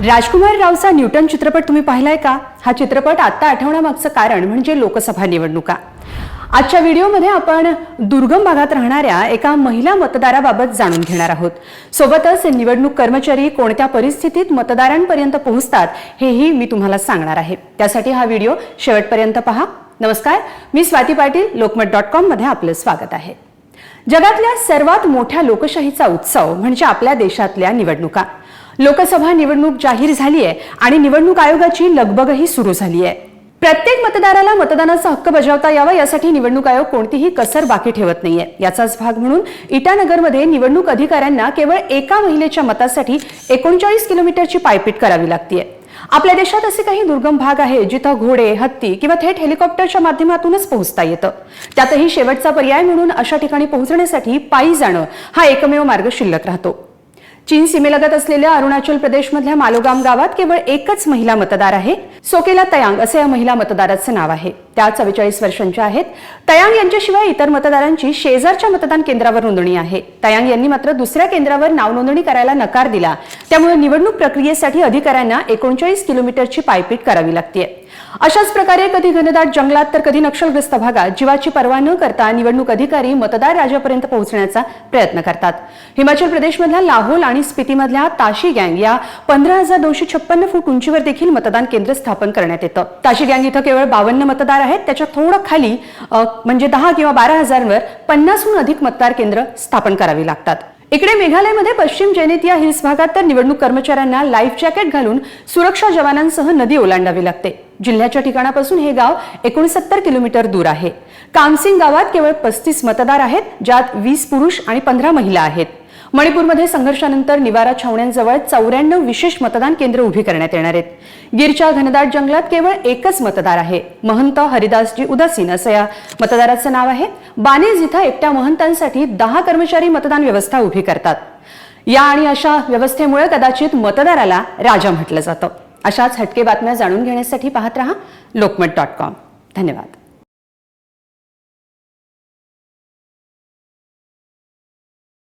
राजकुमार रावचा Newton चित्रपट तुम्ही पाहिलाय का? हा चित्रपट आता आठवण्यामागचं कारण म्हणजे लोकसभा निवडणुका. आजच्या व्हिडिओमध्ये आपण दुर्गम भागात राहणाऱ्या एका महिला मतदाराबाबत जाणून घेणार आहोत. सोबतच निवडणूक कर्मचारी कोणत्या परिस्थितीत मतदारांपर्यंत पोहोचतात हेही मी तुम्हाला सांगणार आहे. त्यासाठी हा व्हिडिओ शेवटपर्यंत पहा. नमस्कार मी स्वाती पाटील लोकमत डॉट कॉममध्ये आपलं स्वागत आहे. जगातल्या सर्वात मोठ्या लोकशाहीचा उत्सव म्हणजे आपल्या देशातल्या निवडणुका. लोकसभा निवडणूक जाहीर झाली आहे आणि निवडणूक आयोगाची लगबगही सुरू झाली आहे प्रत्येक मतदाराला मतदानाचा हक्क बजावता यावा यासाठी निवडणूक आयोग कोणतीही कसर बाकी ठेवत नाहीये. याचाच भाग म्हणून इटानगरमध्ये निवडणूक अधिकाऱ्यांना केवळ एका महिलेच्या मतासाठी एकोणचाळीस किलोमीटरची पायपीट करावी लागतीये. आपल्या देशात असे काही दुर्गम भाग आहे जिथं घोडे हत्ती किंवा थेट हेलिकॉप्टरच्या माध्यमातूनच पोहोचता येतं. त्यातही शेवटचा पर्याय म्हणून अशा ठिकाणी पोहोचण्यासाठी पायी जाणं हा एकमेव मार्ग शिल्लक राहतो. चीन सीमेलगत असलेल्या अरुणाचल प्रदेशमधल्या मालोगाम गावात केवळ एकच महिला मतदार आहे. सोकेला तयांग असे या महिला मतदाराचं नाव आहे. त्या चव्वेचाळीस वर्षांच्या आहेत. तयांग यांच्याशिवाय इतर मतदारांची शेजारच्या मतदान केंद्रावर नोंदणी आहे. तयांग यांनी मात्र दुसऱ्या केंद्रावर नावनोंदणी करायला नकार दिला. त्यामुळे निवडणूक प्रक्रियेसाठी अधिकाऱ्यांना एकोणचाळीस किलोमीटरची पायपीट करावी लागते अशाच प्रकारे कधी घनदाट जंगलात तर कधी नक्षलग्रस्त भागात जीवाची पर्वा न करता निवडणूक अधिकारी मतदार राजापर्यंत पोहोचण्याचा प्रयत्न करतात. हिमाचल प्रदेशमधल्या लाहोल आणि स्पितीमधल्या ताशी गँग या पंधरा हजार दोनशे छप्पन्न फूट उंचीवर देखील मतदान केंद्र स्थापन करण्यात येतं. ताशी गँग इथं केवळ बावन्न मतदार आहेत. त्याच्या थोडं खाली म्हणजे दहा किंवा बारा हजारवर पन्नासहून अधिक मतदार केंद्र स्थापन करावी लागतात. इकडे मेघालयमध्ये पश्चिम जैनेतिया हिल्स भागात तर निवडणूक कर्मचाऱ्यांना लाईफ जॅकेट घालून सुरक्षा जवानांसह नदी ओलांडावी लागते. जिल्ह्याच्या ठिकाणापासून हे गाव एकोणसत्तर किलोमीटर दूर आहे. कामसिंग गावात केवळ पस्तीस मतदार आहेत ज्यात वीस पुरुष आणि पंधरा महिला आहेत. मणिपूरमध्ये संघर्षानंतर निवारा छावण्यांजवळ चौऱ्याण्णव विशेष मतदान केंद्र उभी करण्यात येणार आहेत. गिरच्या घनदाट जंगलात केवळ एकच मतदार आहे. महंत हरिदासजी उदासीन असं या मतदाराचं नाव आहे. बानेज इथं एकट्या महंतांसाठी दहा कर्मचारी मतदान व्यवस्था उभी करतात. या आणि अशा व्यवस्थेमुळे कदाचित मतदाराला राजा म्हटलं जातं. अशाच हटके बातम्या जाणून घेण्यासाठी पाहत रहा लोकमत डॉट कॉम. धन्यवाद.